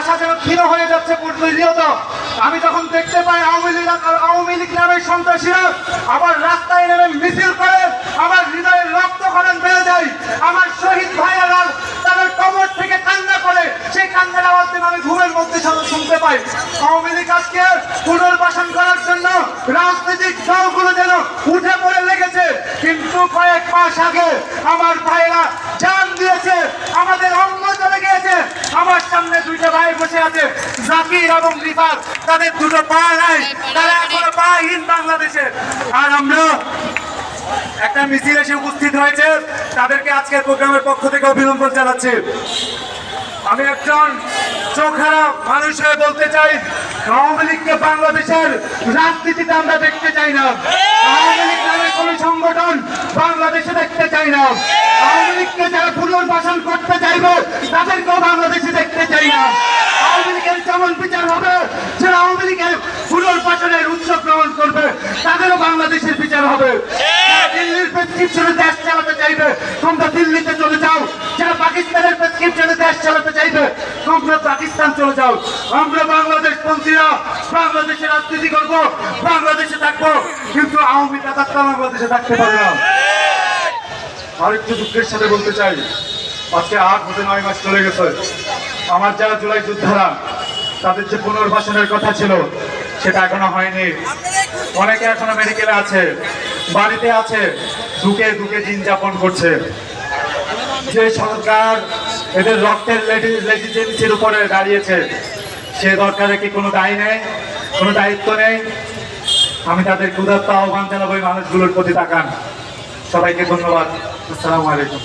আশা যেন ক্ষীণ হয়ে যাচ্ছে প্রতিনিয়ত আমি যখন দেখতে পাই আওয়ামী লীগ আওয়ামী লীগ নামের সন্ত্রাসীরা আবার রাস্তায় নেমে মিছিল করে, আমার হৃদয়ের রক্ত রক্তক্ষরণ বেড়ে যায়। আমার শহীদ ভাইয়েরা তাদের কবর থেকে কান্না করে, সেই কান্নার আওয়াজ যেন আমি ঘুমের মধ্যে শুন- শুনতে পাই। আওয়ামী লীগ আজকে পুনর্বাসন করার জন্য রাজনৈতিক দলগুলো যেন উঠে পড়ে লেগেছে, কিন্তু কয়েক মাস আগে আমার ভাই বসে আছে জাকির এবং রিফাত তাদের দুটো পা নাই তারা এখনও পাহীন বাংলাদেশে আর আমরা একটা মিছিল এসে উপস্থিত হয়েছে তাদেরকে আজকের প্রোগ্রামের পক্ষ থেকে অভিনন্দন জানাচ্ছি। আমি একজন চোখারা মানুষ হয়ে বলতে চাই আওয়ামী লীগকে বাংলাদেশের রাজনীতিতে আমরা দেখতে চাই না। আওয়ামী লীগ নামে কোন সংগঠন বাংলাদেশে দেখতে চাই না। আওয়ামী লীগকে যারা পুনর্বাসন করতে চাইবে তাদেরকেও বাংলাদেশে দেখতে চাই না আওয়ামী লীগের যেমন বিচার হবে যারা আওয়ামী লীগের পুনর্বাসনের উৎসব গ্রহণ করবে তাদেরও বিচার হবে? দিল্লির প্রেসক্রিপশনে দেশ চালাতে চাইবে তোমরা দিল্লিতে চলে যাও। যারা পাকিস্তানের প্রেসক্রিপশনে দেশ চালাতে চাইবে তোমরা পাকিস্তান চলে যাও। আমরা বাংলাদেশ পন্থীরা বাংলাদেশে রাজনীতি করব বাংলাদেশে থাকব কিন্তু আওয়ামী নেতারা বাংলাদেশে থাকতে পারে না। আরেকটু দুঃখের সাথে বলতে চাই আজকে আট হতে নয় মাস চলে গেছে। আমার যারা জুলাই যোদ্ধারা তাদের যে পুনর্বাসনের কথা ছিল সেটা এখনও হয়নি। অনেকে এখনও মেডিকেলে আছে, বাড়িতে আছে দুকে দুকে দিন যাপন করছে। যে সরকার এদের রক্তের লেজিজেন্সির উপরে দাঁড়িয়েছে, সে দরকারে কি কোনো দায় নেই কোনো দায়িত্ব নেই? আমি তাদের ক্ষুধার্ত আহ্বান জানাব এই মানুষগুলোর প্রতি তাকান। সবাইকে ধন্যবাদ। আসসালামু আলাইকুম।